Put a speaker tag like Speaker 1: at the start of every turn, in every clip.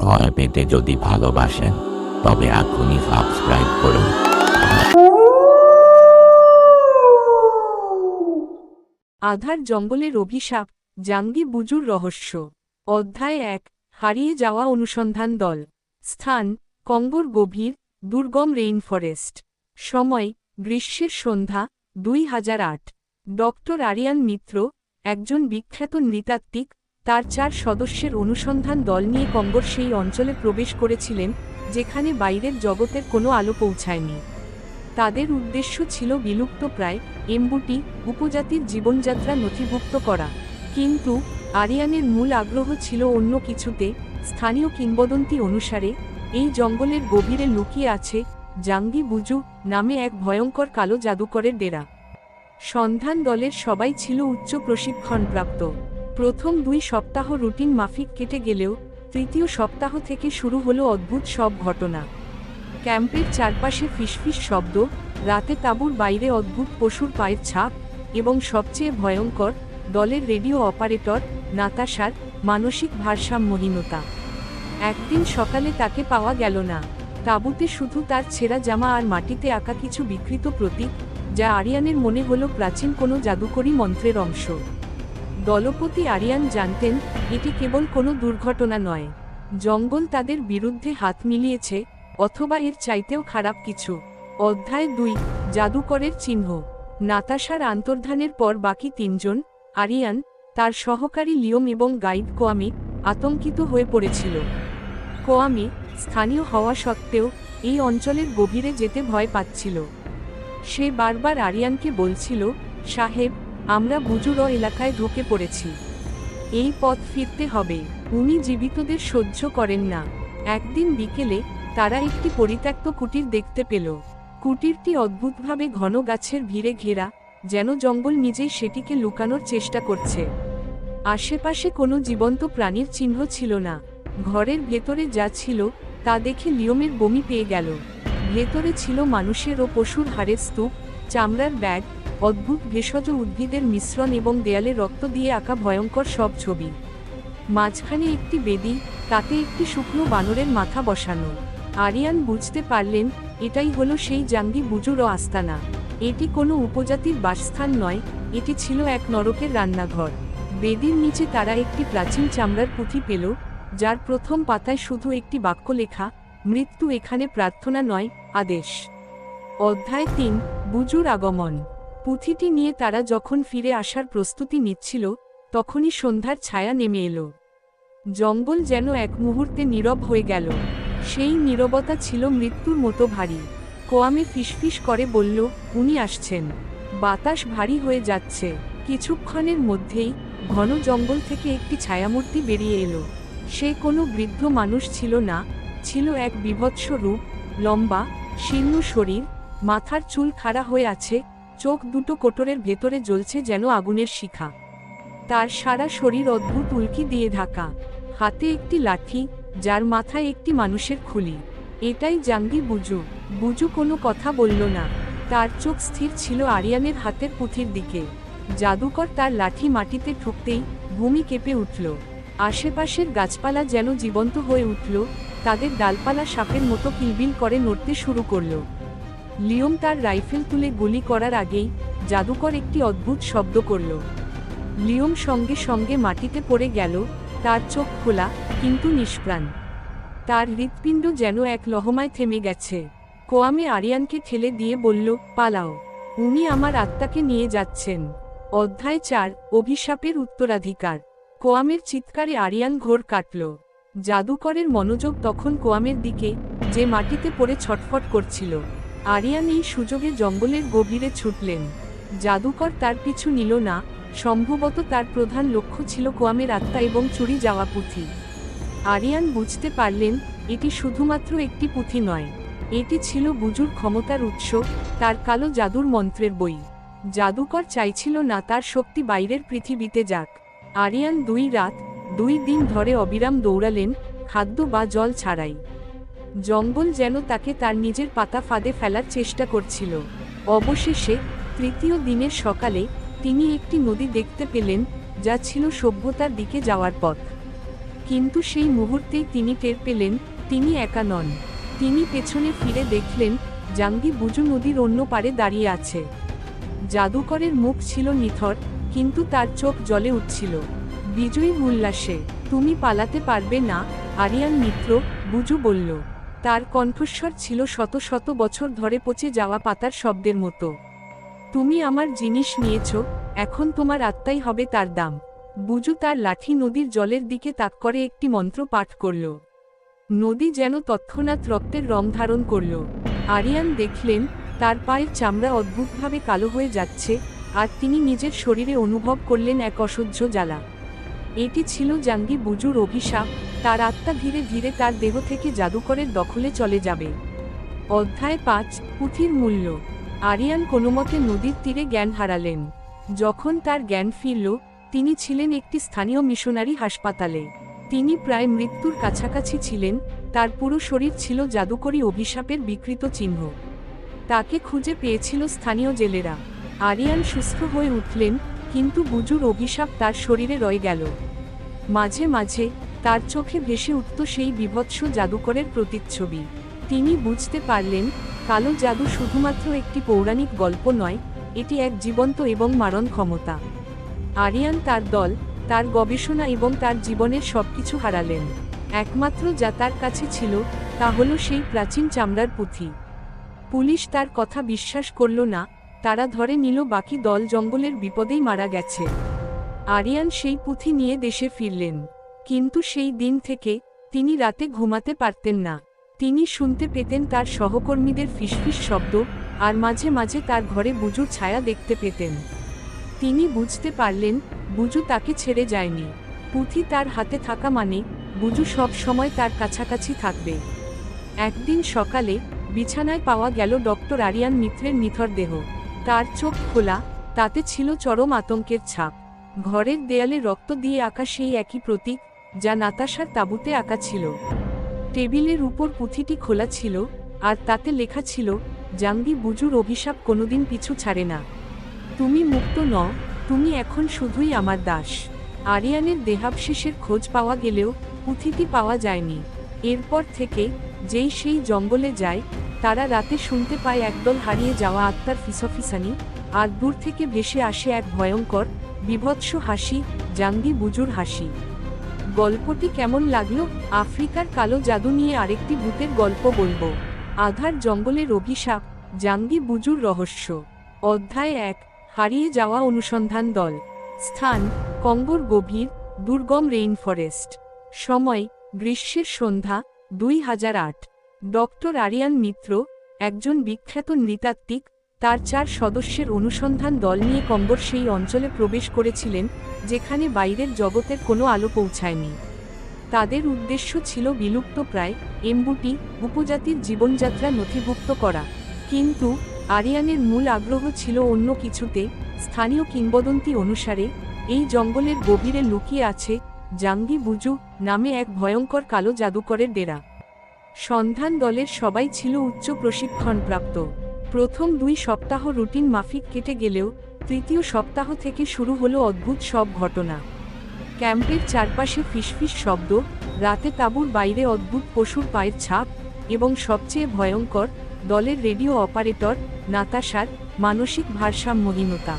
Speaker 1: ভয় পেতে যদি ভালোবাসেন, তবে এখনই সাবস্ক্রাইব করুন।
Speaker 2: আধার জঙ্গলের অভিশাপ, জাঙ্গি বুজুর রহস্য। অধ্যায় এক, হারিয়ে যাওয়া অনুসন্ধান দল। স্থান, কঙ্গোর গভীর, দুর্গম রেইনফরেস্ট। সময়, গ্রীষ্মের সন্ধ্যা, দুই হাজার আট। ডক্টর আরিয়ান মিত্র, একজন বিখ্যাত নৃতাত্ত্বিক তার চার সদস্যের অনুসন্ধান দল নিয়ে কঙ্গোর সেই অঞ্চলে প্রবেশ করেছিলেন, যেখানে বাইরের জগতের কোনো আলো পৌঁছায়নি। তাদের উদ্দেশ্য ছিল বিলুপ্তপ্রায় এমবুটি, উপজাতির জীবনযাত্রা নথিভুক্ত করা। কিন্তু, আরিয়ানের মূল আগ্রহ ছিল অন্য কিছুতে, স্থানীয় কিংবদন্তি অনুসারে, এই জঙ্গলের গভীরে লুকিয়ে আছে জাঙ্গি বুজু নামে এক ভয়ঙ্কর কালো জাদুকরের ডেরা। সন্ধান দলের সবাই ছিল উচ্চ প্রশিক্ষণপ্রাপ্ত। প্রথম দুই সপ্তাহ রুটিন মাফিক কেটে গেলেও তৃতীয় সপ্তাহ থেকে শুরু হলো অদ্ভুত সব ঘটনা। ক্যাম্পের চারপাশে ফিসফিস শব্দ, রাতে তাঁবুর বাইরে অদ্ভুত পশুর পায়ের ছাপ এবং সবচেয়ে ভয়ঙ্কর, দলের রেডিও অপারেটর, নাতাশার মানসিক ভারসাম্যহীনতা। একদিন সকালে তাকে পাওয়া গেল না। তাঁবুতে শুধু তার ছেঁড়া জামা আর মাটিতে আঁকা কিছু বিকৃত প্রতীক, যা আরিয়ানের মনে হলো প্রাচীন কোনো জাদুকরী মন্ত্রের অংশ। দলপতি আরিয়ান জানতেন, এটি কেবল কোনো দুর্ঘটনা নয়। জঙ্গল তাদের বিরুদ্ধে হাত মিলিয়েছে, অথবা এর চাইতেও খারাপ কিছু। অধ্যায় দুই, জাদুকরের চিহ্ন। নাতাশার আন্তর্ধানের পর বাকি তিনজন, আরিয়ান, তার সহকারী লিওম এবং গাইড কোয়ামি, আতঙ্কিত হয়ে পড়েছিল। কোয়ামি, স্থানীয় হওয়া সত্ত্বেও, এই অঞ্চলের গভীরে যেতে ভয় পাচ্ছিল। সে বারবার আরিয়ানকে বলছিল, সাহেব আমরা বুজুর এলাকায় ঢুকে পড়েছি। এই পথ ফিরতে হবে, উনি জীবিতদের সহ্য করেন না। একদিন বিকেলে তারা একটি পরিত্যক্ত কুটির দেখতে পেল। কুটিরটি অদ্ভুতভাবে ঘন গাছের ভিড়ে ঘেরা, যেন জঙ্গল নিজেই সেটিকে লুকানোর চেষ্টা করছে। আশেপাশে কোনো জীবন্ত প্রাণীর চিহ্ন ছিল না। ঘরের ভেতরে যা ছিল, তা দেখে লিওমের বমি পেয়ে গেল। ভেতরে ছিল মানুষের ও পশুর হাড়ের স্তূপ, চামড়ার ব্যাগ অদ্ভুত ভেষজ উদ্ভিদের মিশ্রণ এবং দেয়ালে রক্ত দিয়ে আঁকা ভয়ঙ্কর সব ছবি। মাঝখানে একটি বেদি, তাতে একটি শুকনো বানরের মাথা বসানো। আরিয়ান বুঝতে পারলেন, এটাই হলো সেই জাঙ্গি বুজুর ও আস্তানা। এটি কোনো উপজাতির বাসস্থান নয়, এটি ছিল এক নরকের রান্নাঘর। বেদির নিচে তারা একটি প্রাচীন চামড়ার পুঁথি পেল, যার প্রথম পাতায় শুধু একটি বাক্য লেখা, মৃত্যু এখানে প্রার্থনা নয়, আদেশ। অধ্যায় তিন, বুজুর আগমন। পুঁথিটি নিয়ে তারা যখন ফিরে আসার প্রস্তুতি নিচ্ছিল, তখনই সন্ধ্যার ছায়া নেমে এলো। জঙ্গল যেন এক মুহূর্তে নীরব হয়ে গেল। সেই নীরবতা ছিল মৃত্যুর মতো ভারী। কোয়ামে ফিসফিস করে বলল, উনি আসছেন। বাতাস ভারী হয়ে যাচ্ছে। কিছুক্ষণের মধ্যেই ঘন জঙ্গল থেকে একটি ছায়ামূর্তি বেরিয়ে এলো। সে কোনো বৃদ্ধ মানুষ ছিল না। ছিল এক বিভৎস রূপ, লম্বা, শীর্ণ শরীর, মাথার চুল খাড়া হয়ে আছে চোখ দুটো কোটরের ভেতরে জ্বলছে যেন আগুনের শিখা। তার সারা শরীর অদ্ভুত উল্কি দিয়ে ঢাকা। হাতে একটি লাঠি, যার মাথায় একটি মানুষের খুলি। এটাই জাঙ্গি বুজু। বুজু কোনো কথা বলল না। তার চোখ স্থির ছিল আরিয়ানের হাতের পুঁথির দিকে। জাদুকর তার লাঠি মাটিতে ঠুকতেই ভূমি কেঁপে উঠল। আশেপাশের গাছপালা যেন জীবন্ত হয়ে উঠল, তাদের ডালপালা সাপের মতো কিলবিল করে নড়তে শুরু করল। লিওম তার রাইফেল তুলে গুলি করার আগেই জাদুকর একটি অদ্ভুত শব্দ করল। লিওম সঙ্গে সঙ্গে মাটিতে পড়ে গেল, তার চোখ খোলা, কিন্তু নিষ্প্রাণ। তার হৃৎপিণ্ড যেন এক লহমায় থেমে গেছে। কোয়ামে আরিয়ানকে ঠেলে দিয়ে বলল, পালাও। উনি আমার আত্মাকে নিয়ে যাচ্ছেন। অধ্যায় চার, অভিশাপের উত্তরাধিকার। কোয়ামের চিৎকারে আরিয়ান ঘোর কাটল। জাদুকরের মনোযোগ তখন কোয়ামের দিকে, যে মাটিতে পড়ে ছটফট করছিল। আরিয়ান এই সুযোগে জঙ্গলের গভীরে ছুটলেন। জাদুকর তার পিছু নিল না, সম্ভবত তার প্রধান লক্ষ্য ছিল কোয়ামের আত্মা এবং চুরি যাওয়া পুঁথি। আরিয়ান বুঝতে পারলেন, এটি শুধুমাত্র একটি পুঁথি নয়, এটি ছিল বুজুর ক্ষমতার উৎস, তার কালো জাদুর মন্ত্রের বই। জাদুকর চাইছিল না তার শক্তি বাইরের পৃথিবীতে যাক। আরিয়ান দুই রাত, দুই দিন ধরে অবিরাম দৌড়ালেন, খাদ্য বা জল ছাড়াই। জঙ্গল যেন তাকে তার নিজের পাতা ফাঁদে ফেলার চেষ্টা করছিল। অবশেষে, তৃতীয় দিনের সকালে, তিনি একটি নদী দেখতে পেলেন, যা ছিল সভ্যতার দিকে যাওয়ার পথ। কিন্তু সেই মুহূর্তেই তিনি টের পেলেন, তিনি একা নন। তিনি পেছনে ফিরে দেখলেন, জাঙ্গি বুজু নদীর অন্য পারে দাঁড়িয়ে আছে। জাদুকরের মুখ ছিল নিথর, কিন্তু তার চোখ জলে উঠছিল। বিজয়ী উল্লাসে তুমি পালাতে পারবে না আরিয়ান মিত্র বুজু বলল। তার কণ্ঠস্বর ছিল শত শত বছর ধরে পচে যাওয়া পাতার শব্দের মতো। তুমি আমার জিনিস নিয়েছ, এখন তোমার আত্মাই হবে তার দাম। বুজু তার লাঠি নদীর জলের দিকে তাক করে একটি মন্ত্র পাঠ করল। নদী যেন তৎক্ষণাৎ রক্তের রং ধারণ করল। আরিয়ান দেখলেন, তার পায়ের চামড়া অদ্ভুতভাবে কালো হয়ে যাচ্ছে, আর তিনি নিজের শরীরে অনুভব করলেন এক অসহ্য জ্বালা। এটি ছিল জাঙ্গি বুজুর অভিশাপ, তার আত্মা ধীরে ধীরে তার দেহ থেকে জাদুকরের দখলে চলে যাবে। অধ্যায় পাঁচ, পুঁথির মূল্য। আরিয়ান কোনোমতে নদীর তীরে জ্ঞান হারালেন। যখন তার জ্ঞান ফিরল, তিনি ছিলেন একটি স্থানীয় মিশনারি হাসপাতালে। তিনি প্রায় মৃত্যুর কাছাকাছি ছিলেন, তার পুরো শরীর ছিল জাদুকরী অভিশাপের বিকৃত চিহ্ন। তাকে খুঁজে পেয়েছিল স্থানীয় জেলেরা। আরিয়ান সুস্থ হয়ে উঠলেন কিন্তু বুজুর অভিশাপ তার শরীরে রয়ে গেল। মাঝে মাঝে তার চোখে ভেসে উঠত সেই বিভৎস জাদুকরের প্রতিচ্ছবি। তিনি বুঝতে পারলেন, কালো জাদু শুধুমাত্র একটি পৌরাণিক গল্প নয়, এটি এক জীবন্ত এবং মারণ ক্ষমতা। আরিয়ান তার দল, তার গবেষণা এবং তার জীবনের সবকিছু হারালেন। একমাত্র যা তার কাছে ছিল, তা হল সেই প্রাচীন চামড়ার পুঁথি। পুলিশ তার কথা বিশ্বাস করল না তারা ধরে নিল বাকি দল জঙ্গলের বিপদেই মারা গেছে। আরিয়ান সেই পুঁথি নিয়ে দেশে ফিরলেন। কিন্তু সেই দিন থেকে তিনি রাতে ঘুমাতে পারতেন না। তিনি শুনতে পেতেন তার সহকর্মীদের ফিসফিস শব্দ আর মাঝে মাঝে তার ঘরে বুজুর ছায়া দেখতে পেতেন। তিনি বুঝতে পারলেন, বুজু তাকে ছেড়ে যায়নি। পুঁথি তার হাতে থাকা মানে বুজু সব সময় তার কাছাকাছি থাকবে। একদিন সকালে বিছানায় পাওয়া গেল ডক্টর আরিয়ান মিত্রের নিথর দেহ। তার চোখ খোলা, তাতে ছিল চরম আতঙ্কের ছাপ। ঘরের দেয়ালে রক্ত দিয়ে আঁকা সেই একই প্রতীক, যা নাতাশার তাঁবুতে আঁকা ছিল। টেবিলের উপর পুঁথিটি খোলা ছিল, আর তাতে লেখা ছিল জাঙ্গি বুজুর অভিশাপ কোনোদিন পিছু ছাড়ে না। তুমি মুক্ত ন তুমি এখন শুধুই আমার দাস। আরিয়ানের দেহাবশেষের খোঁজ পাওয়া গেলেও পুঁথিটি পাওয়া যায়নি। এরপর থেকে, যেই সেই জঙ্গলে যায় তারা রাতে শুনতে পায় একদল হারিয়ে যাওয়া আত্মার ফিসফিসানি, আর দূর থেকে ভেসে আসে এক ভয়ঙ্কর, বিভৎস হাসি, জাঙ্গি বুজুর হাসি। গল্পটি কেমন লাগল? আফ্রিকার কালো জাদু নিয়ে আরেকটি ভূতের গল্প বলব। আধার জঙ্গলের অভিশাপ, জাঙ্গি বুজুর রহস্য। অধ্যায় এক, হারিয়ে যাওয়া অনুসন্ধান দল। স্থান, কঙ্গোর গভীর, দুর্গম রেইন ফরেস্ট সময়, গ্রীষ্মের সন্ধ্যা, দুই হাজার আট। ডক্টর আরিয়ান মিত্র, একজন বিখ্যাত নৃতাত্ত্বিক, তার চার সদস্যের অনুসন্ধান দল নিয়ে কম্বর সেই অঞ্চলে প্রবেশ করেছিলেন, যেখানে বাইরের জগতের কোনো আলো পৌঁছায়নি। তাদের উদ্দেশ্য ছিল বিলুপ্ত প্রায় এমবুটি, উপজাতির জীবনযাত্রা নথিভুক্ত করা। কিন্তু, আরিয়ানের মূল আগ্রহ ছিল অন্য কিছুতে, স্থানীয় কিংবদন্তি অনুসারে, এই জঙ্গলের গভীরে লুকিয়ে আছে, জাঙ্গি বুজু নামে এক ভয়ঙ্কর কালো জাদুকরের ডেরা। সন্ধান দলের সবাই ছিল উচ্চ প্রশিক্ষণপ্রাপ্ত। প্রথম দুই সপ্তাহ রুটিন মাফিক কেটে গেলেও তৃতীয় সপ্তাহ থেকে শুরু হলো অদ্ভুত সব ঘটনা। ক্যাম্পের চারপাশে ফিসফিস শব্দ, রাতে তাঁবুর বাইরে অদ্ভুত পশুর পায়ের ছাপ এবং সবচেয়ে ভয়ঙ্কর, দলের রেডিও অপারেটর, নাতাশার মানসিক ভারসাম্যহীনতা।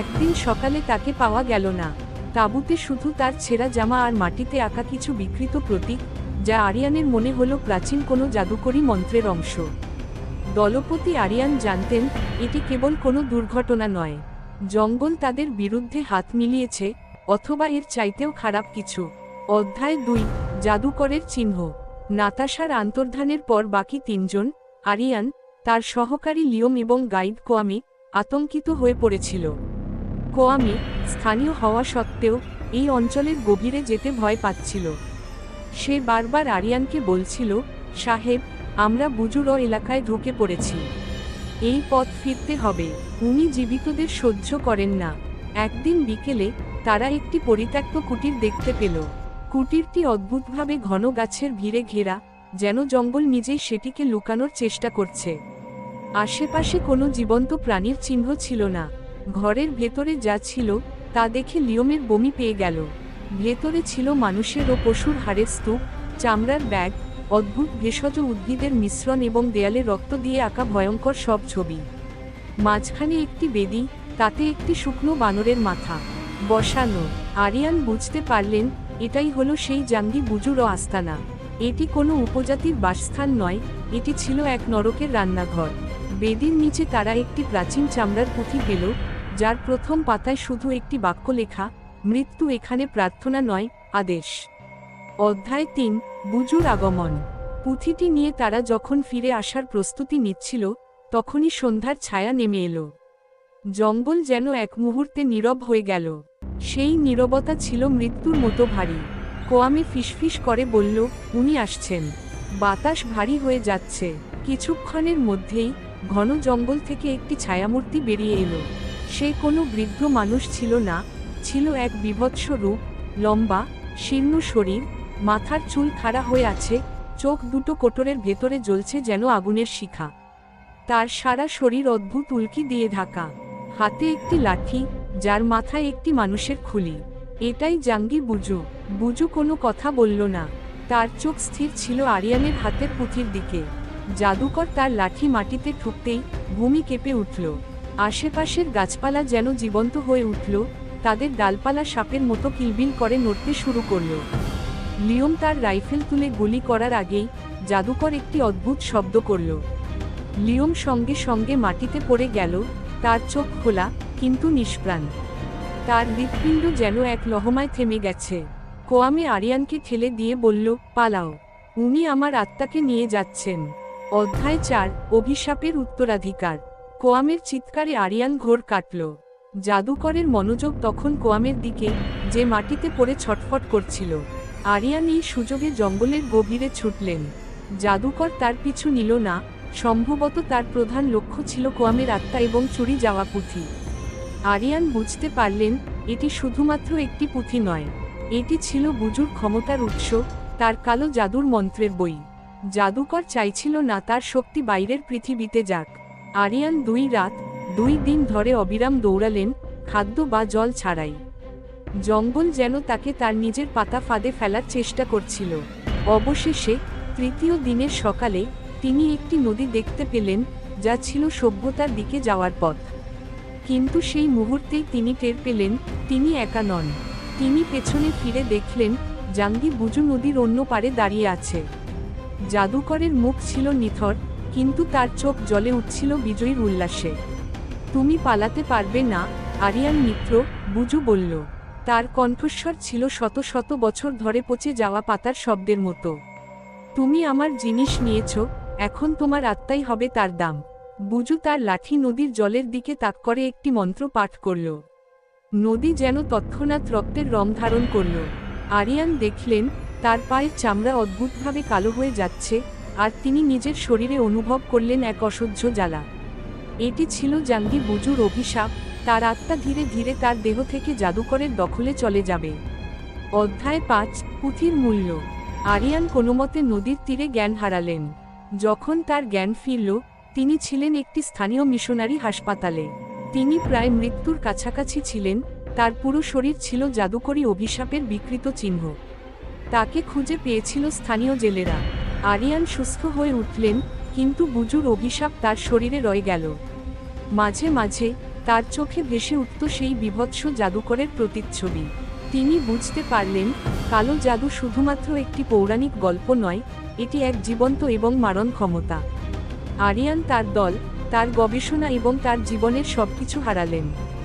Speaker 2: একদিন সকালে তাকে পাওয়া গেল না। তাঁবুতে শুধু তার ছেঁড়া জামা আর মাটিতে আঁকা কিছু বিকৃত প্রতীক যা আরিয়ানের মনে হলো প্রাচীন কোনো জাদুকরী মন্ত্রের অংশ। দলপতি আরিয়ান জানতেন, এটি কেবল কোনো দুর্ঘটনা নয়। জঙ্গল তাদের বিরুদ্ধে হাত মিলিয়েছে, অথবা এর চাইতেও খারাপ কিছু। অধ্যায় দুই, জাদুকরের চিহ্ন। নাতাশার আন্তর্ধানের পর বাকি তিনজন, আরিয়ান, তার সহকারী লিওম এবং গাইড কোয়ামি, আতঙ্কিত হয়ে পড়েছিল। কোয়ামি, স্থানীয় হওয়া সত্ত্বেও, এই অঞ্চলের গভীরে যেতে ভয় পাচ্ছিল। সে বারবার আরিয়ানকে বলছিল, সাহেব, আমরা বুজুর এলাকায় ঢুকে পড়েছি। এই পথ ফিরতে হবে, উনি জীবিতদের সহ্য করেন না। একদিন বিকেলে তারা একটি পরিত্যক্ত কুটির দেখতে পেল। কুটিরটি অদ্ভুতভাবে ঘন গাছের ভিড়ে ঘেরা, যেন জঙ্গল নিজেই সেটিকে লুকানোর চেষ্টা করছে। আশেপাশে কোনো জীবন্ত প্রাণীর চিহ্ন ছিল না। ঘরের ভেতরে যা ছিল, তা দেখে লিওমের বমি পেয়ে গেল। ভেতরে ছিল মানুষের ও পশুর হাড়ের স্তূপ, চামড়ার ব্যাগ, অদ্ভুত ভেষজ উদ্ভিদের মিশ্রণ এবং দেয়ালে রক্ত দিয়ে আঁকা ভয়ঙ্কর সব ছবি। মাঝখানে একটি বেদি, তাতে একটি শুকনো বানরের মাথা। বসানো। আরিয়ান বুঝতে পারলেন, এটাই হলো সেই জাঙ্গি বুজুর ও আস্তানা। এটি কোনো উপজাতির বাসস্থান নয়, এটি ছিল এক নরকের রান্নাঘর। বেদির নিচে তারা একটি প্রাচীন চামড়ার পুঁথি পেল যার প্রথম পাতায় শুধু একটি বাক্য লেখা মৃত্যু এখানে প্রার্থনা নয়, আদেশ। অধ্যায় তিন, বুজুর আগমন। পুঁথিটি নিয়ে তারা যখন ফিরে আসার প্রস্তুতি নিচ্ছিল, তখনই সন্ধ্যার ছায়া নেমে এলো। জঙ্গল যেন এক মুহূর্তে নীরব হয়ে গেল। সেই নীরবতা ছিল মৃত্যুর মতো ভারী। কোয়ামে ফিসফিস করে বলল, উনি আসছেন। বাতাস ভারী হয়ে যাচ্ছে। কিছুক্ষণের মধ্যেই ঘন জঙ্গল থেকে একটি ছায়ামূর্তি বেরিয়ে এলো। সে কোনো বৃদ্ধ মানুষ ছিল না ছিল এক বিভৎস রূপ, লম্বা, শীর্ণ শরীর, মাথার চুল খাড়া হয়ে আছে, চোখ দুটো কোটরের ভেতরে জ্বলছে যেন আগুনের শিখা। তার সারা শরীর অদ্ভুত উল্কি দিয়ে ঢাকা। হাতে একটি লাঠি, যার মাথায় একটি মানুষের খুলি। এটাই জাঙ্গি বুজু। বুজু কোনো কথা বলল না। তার চোখ স্থির ছিল আরিয়ানের হাতের পুঁথির দিকে। জাদুকর তার লাঠি মাটিতে ঠুকতেই ভূমি কেঁপে উঠল। আশেপাশের গাছপালা যেন জীবন্ত হয়ে উঠল তাদের ডালপালা সাপের মতো কিলবিল করে নড়তে শুরু করল। লিওম তার রাইফেল তুলে গুলি করার আগেই জাদুকর একটি অদ্ভুত শব্দ করল। লিওম সঙ্গে সঙ্গে মাটিতে পড়ে গেল, তার চোখ খোলা, কিন্তু নিষ্প্রাণ। তার হৃৎপিণ্ড যেন এক লহমায় থেমে গেছে। কোয়ামে আরিয়ানকে ঠেলে দিয়ে বলল, পালাও। উনি আমার আত্মাকে নিয়ে যাচ্ছেন। অধ্যায় চার, অভিশাপের উত্তরাধিকার। কোয়ামের চিৎকারে আরিয়ান ঘোর কাটল। জাদুকরের মনোযোগ তখন কোয়ামের দিকে, যে মাটিতে পড়ে ছটফট করছিল। আরিয়ান এই সুযোগে জঙ্গলের গভীরে ছুটলেন। জাদুকর তার পিছু নিল না, সম্ভবত তার প্রধান লক্ষ্য ছিল কোয়ামের আত্মা এবং চুরি যাওয়া পুঁথি। আরিয়ান বুঝতে পারলেন, এটি শুধুমাত্র একটি পুঁথি নয়, এটি ছিল বুজুর ক্ষমতার উৎস, তার কালো জাদুর মন্ত্রের বই। জাদুকর চাইছিল না তার শক্তি বাইরের পৃথিবীতে যাক। আরিয়ান দুই রাত দুই দিন ধরে অবিরাম দৌড়ালেন, খাদ্য বা জল ছাড়াই। জঙ্গল যেন তাকে তার নিজের পাতা ফাঁদে ফেলার চেষ্টা করছিল। অবশেষে, তৃতীয় দিনের সকালে, তিনি একটি নদী দেখতে পেলেন, যা ছিল সভ্যতার দিকে যাওয়ার পথ। কিন্তু সেই মুহূর্তেই তিনি টের পেলেন, তিনি একা নন। তিনি পেছনে ফিরে দেখলেন, জাঙ্গি বুজু নদীর অন্য পারে দাঁড়িয়ে আছে। জাদুকরের মুখ ছিল নিথর, কিন্তু তার চোখ জলে উঠছিল বিজয়ীর উল্লাসে। তুমি পালাতে পারবে না, আরিয়ান মিত্র বুজু বলল। তার কণ্ঠস্বর ছিল শত শত বছর ধরে পচে যাওয়া পাতার শব্দের মতো। তুমি আমার জিনিস নিয়েছ, এখন তোমার আত্মাই হবে তার দাম। বুজু তার লাঠি নদীর জলের দিকে তাক করে একটি মন্ত্র পাঠ করল। নদী যেন তৎক্ষণাৎ রক্তের রং ধারণ করল। আরিয়ান দেখলেন, তার পায়ের চামড়া অদ্ভুতভাবে কালো হয়ে যাচ্ছে, আর তিনি নিজের শরীরে অনুভব করলেন এক অসহ্য জ্বালা। এটি ছিল জাঙ্গি বুজুর অভিশাপ, তার আত্মা ধীরে ধীরে তার দেহ থেকে জাদুকরের দখলে চলে যাবে। অধ্যায় পাঁচ, পুঁথির মূল্য। আরিয়ান কোনোমতে নদীর তীরে জ্ঞান হারালেন। যখন তার জ্ঞান ফিরল, তিনি ছিলেন একটি স্থানীয় মিশনারি হাসপাতালে। তিনি প্রায় মৃত্যুর কাছাকাছি ছিলেন, তার পুরো শরীর ছিল জাদুকরী অভিশাপের বিকৃত চিহ্ন। তাকে খুঁজে পেয়েছিল স্থানীয় জেলেরা। আরিয়ান সুস্থ হয়ে উঠলেন কিন্তু বুজুর অভিশাপ তার শরীরে রয়ে গেল। মাঝে মাঝে তার চোখে ভেসে উঠত সেই বিভৎস জাদুকরের প্রতিচ্ছবি। তিনি বুঝতে পারলেন, কালো জাদু শুধুমাত্র একটি পৌরাণিক গল্প নয়, এটি এক জীবন্ত এবং মারণ ক্ষমতা। আরিয়ান তার দল, তার গবেষণা এবং তার জীবনের সবকিছু হারালেন।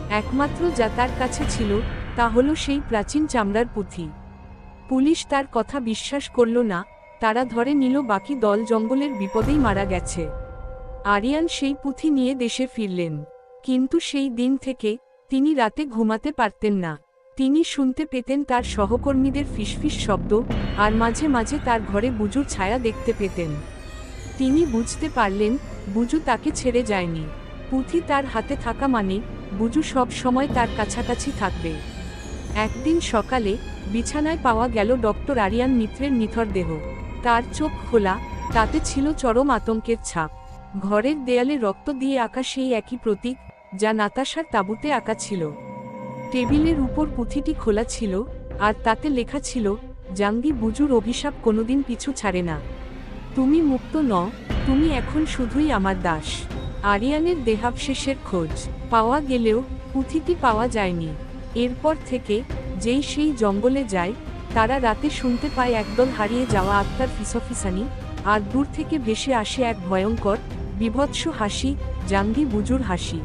Speaker 2: একমাত্র যা তার কাছে ছিল, তা হলো সেই প্রাচীন চামড়ার পুঁথি। পুলিশ তার কথা বিশ্বাস করল না তারা ধরে নিল বাকি দল জঙ্গলের বিপদেই মারা গেছে। আরিয়ান সেই পুঁথি নিয়ে দেশে ফিরলেন। কিন্তু সেই দিন থেকে তিনি রাতে ঘুমাতে পারতেন না। তিনি শুনতে পেতেন তার সহকর্মীদের ফিসফিস শব্দ আর মাঝে মাঝে তার ঘরে বুজুর ছায়া দেখতে পেতেন। তিনি বুঝতে পারলেন, বুজু তাকে ছেড়ে যায়নি। পুঁথি তার হাতে থাকা মানে বুজু সব সময় তার কাছাকাছি থাকবে। একদিন সকালে বিছানায় পাওয়া গেল ডক্টর আরিয়ান মিত্রের নিথর দেহ। তার চোখ খোলা, তাতে ছিল চরম আতঙ্কের ছাপ। ঘরের দেয়ালে রক্ত দিয়ে আঁকা সেই একই প্রতীক, যা নাতাশার তাঁবুতে আঁকা ছিল। টেবিলের উপর পুঁথিটি খোলা ছিল, আর তাতে লেখা ছিল, জাঙ্গি বুজুর অভিশাপ কোনোদিন পিছু ছাড়ে না। তুমি মুক্ত ন তুমি এখন শুধুই আমার দাস। আরিয়ানের দেহাবশেষের খোঁজ। পাওয়া গেলেও, পুঁথিটি পাওয়া যায়নি। এরপর থেকে, যেই সেই জঙ্গলে যায় তারা রাতে শুনতে পায় একদল হারিয়ে যাওয়া আত্মার ফিসফিসানি, আর দূর থেকে ভেসে আসে এক ভয়ঙ্কর, বিভৎস হাসি, জাঙ্গি বুজুর হাসি।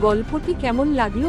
Speaker 2: গল্পটি কেমন লাগল?